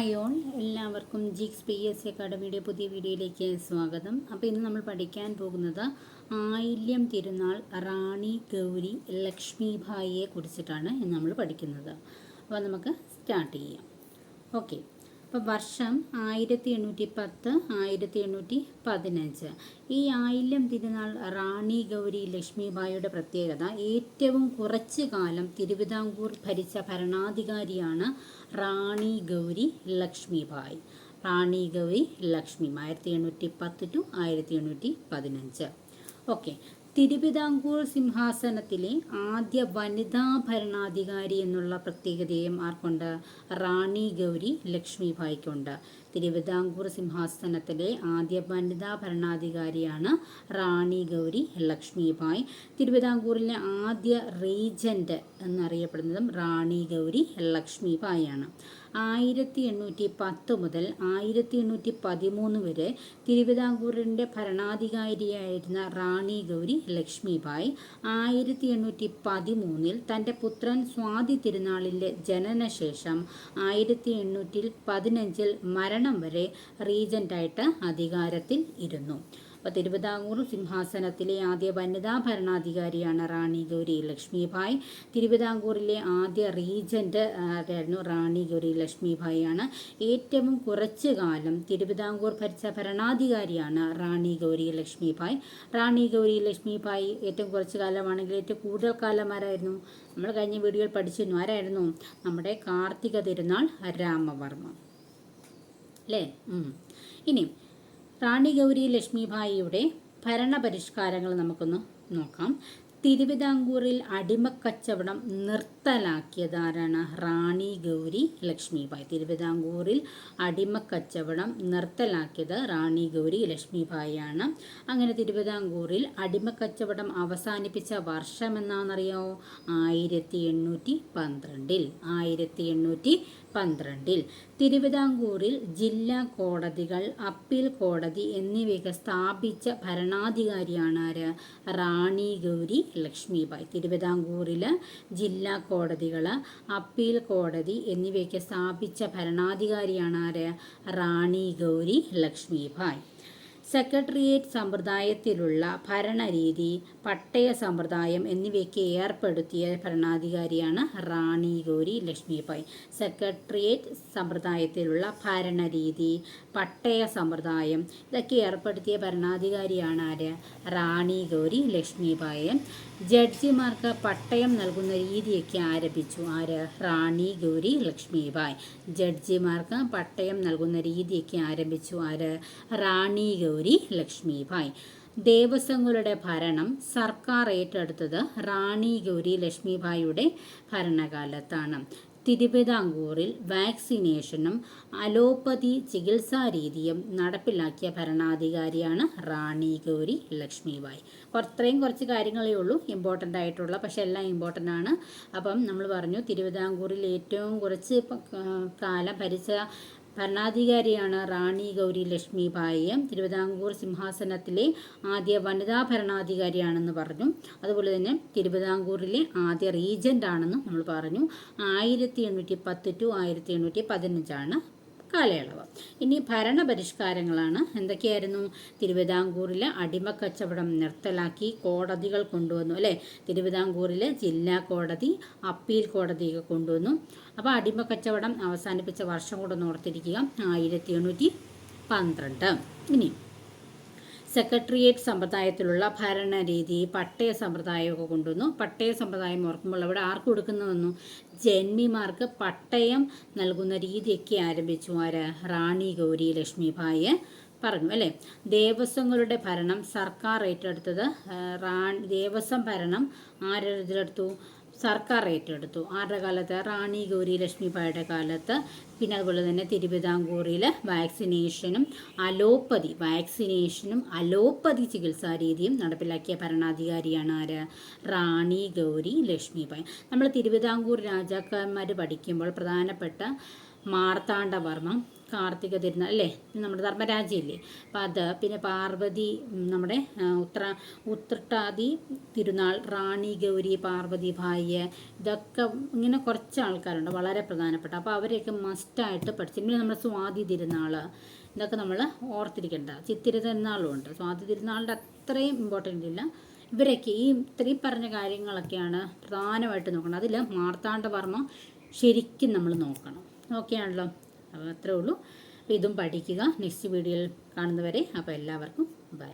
Hi all. എല്ലാവർക്കും ജിക്സ് P S അക്കാഡമിയുടെ പുതിയ വീഡിയോയിലേക്ക് സ്വാഗതം. അപ്പോൾ ഇന്ന് നമ്മൾ പഠിക്കാൻ പോകുന്നത് ആയില്യം തിരുനാൾ റാണി ഗൗരി ലക്ഷ്മിഭായിയെ കുറിച്ചിട്ടാണ് നമ്മൾ പഠിക്കുന്നത്. അപ്പോൾ നമുക്ക് സ്റ്റാർട്ട് ചെയ്യാം. ഓക്കെ. അപ്പോൾ വർഷം ആയിരത്തി എണ്ണൂറ്റി പത്ത് ആയിരത്തി എണ്ണൂറ്റി പതിനഞ്ച് ഈ ആയില്യം തിരുനാൾ റാണി ഗൗരി ലക്ഷ്മിബായിയുടെ പ്രത്യേകത ഏറ്റവും കുറച്ച് കാലം തിരുവിതാംകൂർ ഭരിച്ച ഭരണാധികാരിയാണ് റാണി ഗൗരി ലക്ഷ്മിബായി റാണി ഗൗരി ലക്ഷ്മി ആയിരത്തി എണ്ണൂറ്റി പത്ത് ടു ആയിരത്തി എണ്ണൂറ്റി പതിനഞ്ച് ഓക്കെ തിരുവിതാംകൂർ സിംഹാസനത്തിലെ ആദ്യ വനിതാ ഭരണാധികാരി എന്നുള്ള പ്രത്യേകതയും ആർക്കുണ്ട്? റാണി ഗൗരി ലക്ഷ്മിഭായിക്കുണ്ട്. തിരുവിതാംകൂർ സിംഹാസനത്തിലെ ആദ്യ വനിതാ ഭരണാധികാരിയാണ് റാണി ഗൗരി ലക്ഷ്മിഭായ്. തിരുവിതാംകൂറിലെ ആദ്യ റീജന്റ് എന്നറിയപ്പെടുന്നതും റാണി ഗൗരി ലക്ഷ്മിഭായാണ്. ആയിരത്തി എണ്ണൂറ്റി പത്ത് മുതൽ ആയിരത്തി എണ്ണൂറ്റി പതിമൂന്ന് വരെ തിരുവിതാംകൂറിന്റെ ഭരണാധികാരിയായിരുന്ന റാണി ഗൗരി ലക്ഷ്മിബായ് ആയിരത്തി എണ്ണൂറ്റി പതിമൂന്നിൽ തന്റെ പുത്രൻ സ്വാതി തിരുനാളിന്റെ ജനനശേഷം ആയിരത്തി എണ്ണൂറ്റി പതിനഞ്ചിൽ മരണം വരെ റീജന്റായിട്ട് അധികാരത്തിൽ ഇരുന്നു. അപ്പോൾ തിരുവിതാംകൂർ സിംഹാസനത്തിലെ ആദ്യ വനിതാ ഭരണാധികാരിയാണ് റാണി ഗൗരി ലക്ഷ്മിഭായ്. തിരുവിതാംകൂറിലെ ആദ്യ റീജന്റ് ആരായിരുന്നു? റാണി ഗൗരി ആണ് ഏറ്റവും കുറച്ചു കാലം തിരുവിതാംകൂർ ഭരിച്ച ഭരണാധികാരിയാണ് റാണി ഗൗരി ലക്ഷ്മിഭായ്. റാണി ഗൗരി ലക്ഷ്മിഭായ് ഏറ്റവും കുറച്ച് കാലമാണെങ്കിൽ ഏറ്റവും കൂടുതൽ കാലം ആരായിരുന്നു? നമ്മൾ കഴിഞ്ഞ വീഡിയോയിൽ പഠിച്ചിരുന്നു. ആരായിരുന്നു? നമ്മുടെ കാർത്തിക തിരുനാൾ രാമവർമ്മ. അല്ലേ? ഇനി റാണി ഗൗരി ലക്ഷ്മിഭായിയുടെ ഭരണപരിഷ്കാരങ്ങൾ നമുക്കൊന്ന് നോക്കാം. തിരുവിതാംകൂറിൽ അടിമക്കച്ചവടം നിർത്തലാക്കിയതാരാണ് റാണി ഗൗരി ലക്ഷ്മിഭായ്? തിരുവിതാംകൂറിൽ അടിമക്കച്ചവടം നിർത്തലാക്കിയത് റാണി ഗൗരി ലക്ഷ്മിഭായിയാണ്. അങ്ങനെ തിരുവിതാംകൂറിൽ അടിമക്കച്ചവടം അവസാനിപ്പിച്ച വർഷം എന്നാണെന്നറിയാമോ ആയിരത്തി എണ്ണൂറ്റി പന്ത്രണ്ടിൽ. ആയിരത്തി എണ്ണൂറ്റി പന്ത്രണ്ടിൽ. തിരുവിതാംകൂറിൽ ജില്ലാ കോടതികൾ അപ്പീൽ കോടതി എന്നിവയൊക്കെ സ്ഥാപിച്ച ഭരണാധികാരിയാണ് ആര് റാണി ഗൗരി ലക്ഷ്മിബായ്. തിരുവിതാംകൂറിൽ ജില്ലാ കോടതികൾ അപ്പീൽ കോടതി എന്നിവയൊക്കെ സ്ഥാപിച്ച ഭരണാധികാരിയാണ് ആര് റാണി ഗൗരി ലക്ഷ്മിബായ്. സെക്രട്ടേറിയറ്റ് സമ്പ്രദായത്തിലുള്ള ഭരണരീതി പട്ടയ സമ്പ്രദായം എന്നിവയ്ക്ക് ഏർപ്പെടുത്തിയ ഭരണാധികാരിയാണ് റാണി ഗൗരി ലക്ഷ്മിഭായ് സെക്രട്ടേറിയറ്റ് സമ്പ്രദായത്തിലുള്ള ഭരണരീതി പട്ടയ സമ്പ്രദായം ഇതൊക്കെ ഏർപ്പെടുത്തിയ ഭരണാധികാരിയാണ് ആര്? റാണി ഗൗരി ലക്ഷ്മിഭായ് ജഡ്ജിമാർക്ക് പട്ടയം നൽകുന്ന രീതിയൊക്കെ ആരംഭിച്ചു ആര്? റാണി ഗൗരി ലക്ഷ്മിഭായ് ജഡ്ജിമാർക്ക് പട്ടയം നൽകുന്ന രീതിയൊക്കെ ആരംഭിച്ചു ആര്? റാണി ഗൗരി ലക്ഷ്മിഭായ് ദേവസ്വങ്ങളുടെ ഭരണം സർക്കാർ ഏറ്റെടുത്തത് റാണി ഗൗരി ലക്ഷ്മിഭായിയുടെ ഭരണകാലത്താണ്. തിരുവിതാംകൂറിൽ വാക്സിനേഷനും അലോപ്പതി ചികിത്സാ രീതിയും നടപ്പിലാക്കിയ ഭരണാധികാരിയാണ് റാണി ഗൗരി ലക്ഷ്മിബായി അത്രയും കുറച്ച് കാര്യങ്ങളേ ഉള്ളൂ. ഇമ്പോർട്ടന്റ് ആയിട്ടുള്ള പക്ഷെ എല്ലാം ഇമ്പോർട്ടന്റ് ആണ്. അപ്പം നമ്മൾ പറഞ്ഞു തിരുവിതാംകൂറിൽ ഏറ്റവും കുറച്ച് കാലം ഭരിച്ച ഭരണാധികാരിയാണ് റാണി ഗൗരി ലക്ഷ്മിബായി തിരുവിതാംകൂർ സിംഹാസനത്തിലെ ആദ്യ വനിതാ ഭരണാധികാരിയാണെന്ന് പറഞ്ഞു. അതുപോലെ തന്നെ തിരുവിതാംകൂറിലെ ആദ്യ റീജന്റ് ആണെന്ന് നമ്മൾ പറഞ്ഞു. ആയിരത്തി എണ്ണൂറ്റി പത്ത് ടു ആയിരത്തി എണ്ണൂറ്റി പതിനഞ്ചാണ് കാലയളവ്. ഇനി ഭരണപരിഷ്കാരങ്ങളാണ്. എന്തൊക്കെയായിരുന്നു? തിരുവിതാംകൂറിലെ അടിമക്കച്ചവടം നിർത്തലാക്കി കോടതികൾ കൊണ്ടുവന്നു അല്ലേ? തിരുവിതാംകൂറിലെ ജില്ലാ കോടതി അപ്പീൽ കോടതിയൊക്കെ കൊണ്ടുവന്നു. അപ്പോൾ അടിമക്കച്ചവടം അവസാനിപ്പിച്ച വർഷം കൂടെ ഓർത്തിരിക്കുക. ആയിരത്തി എണ്ണൂറ്റി പന്ത്രണ്ട്. ഇനി സെക്രട്ടേറിയറ്റ് സമ്പ്രദായത്തിലുള്ള ഭരണരീതി പട്ടയ സമ്പ്രദായമൊക്കെ കൊണ്ടുവന്നു. പട്ടയ സമ്പ്രദായം ഓർക്കുമ്പോൾ അവിടെ ആർക്ക് കൊടുക്കുന്നതെന്നു? ജന്മിമാർക്ക് പട്ടയം നൽകുന്ന രീതിയൊക്കെ ആരംഭിച്ചു. ആര്? റാണി ഗൗരി ലക്ഷ്മിഭായ് പറഞ്ഞു അല്ലേ? ദേവസ്വങ്ങളുടെ ഭരണം സർക്കാർ ഏറ്റെടുത്തത് റാണി ദേവസ്വം ഭരണം ആരെടുത്തു സർക്കാർ ഏറ്റെടുത്തു. ആരുടെ കാലത്ത്? റാണി ഗൗരി ലക്ഷ്മിബായുടെ കാലത്ത്. പിന്നെ അതുപോലെ തന്നെ തിരുവിതാംകൂറിൽ വാക്സിനേഷനും അലോപ്പതി വാക്സിനേഷനും അലോപ്പതി ചികിത്സാ രീതിയും നടപ്പിലാക്കിയ ഭരണാധികാരിയാണ് ആര്? റാണി ഗൗരി ലക്ഷ്മിബായി. നമ്മൾ തിരുവിതാംകൂർ രാജാക്കന്മാർ പഠിക്കുമ്പോൾ പ്രധാനപ്പെട്ട മാർത്താണ്ഡവർമ്മ കാർത്തിക തിരുനാൾ അല്ലേ? നമ്മുടെ ധർമ്മരാജയില്ലേ? അപ്പം അത് പിന്നെ പാർവതി നമ്മുടെ ഉത്ര ഉത്രട്ടാതി തിരുനാൾ റാണി ഗൗരി പാർവതി ഭായ്യ ഇതൊക്കെ ഇങ്ങനെ കുറച്ച് ആൾക്കാരുണ്ട് വളരെ പ്രധാനപ്പെട്ട. അപ്പോൾ അവരെയൊക്കെ മസ്റ്റായിട്ട് പഠിച്ചു പിന്നെ നമ്മുടെ സ്വാതി തിരുനാൾ ഇതൊക്കെ നമ്മൾ ഓർത്തിരിക്കേണ്ട. ചിത്തിര തിരുനാളും ഉണ്ട്. സ്വാതി തിരുനാളിന്റെ അത്രയും ഇമ്പോർട്ടന്റ് ഇല്ല. ഇവരൊക്കെ ഈ ഇത്രയും പറഞ്ഞ കാര്യങ്ങളൊക്കെയാണ് പ്രധാനമായിട്ട് നോക്കണം അതിൽ മാർത്താണ്ഡവർമ്മ ശരിക്കും നമ്മൾ നോക്കണം. ഓക്കെ ആണല്ലോ അപ്പോൾ അത്രേ ഉള്ളൂ. അപ്പോൾ ഇതും പഠിക്കുക. നെക്സ്റ്റ് വീഡിയോയിൽ കാണുന്നവരെ. അപ്പോൾ എല്ലാവർക്കും ബൈ.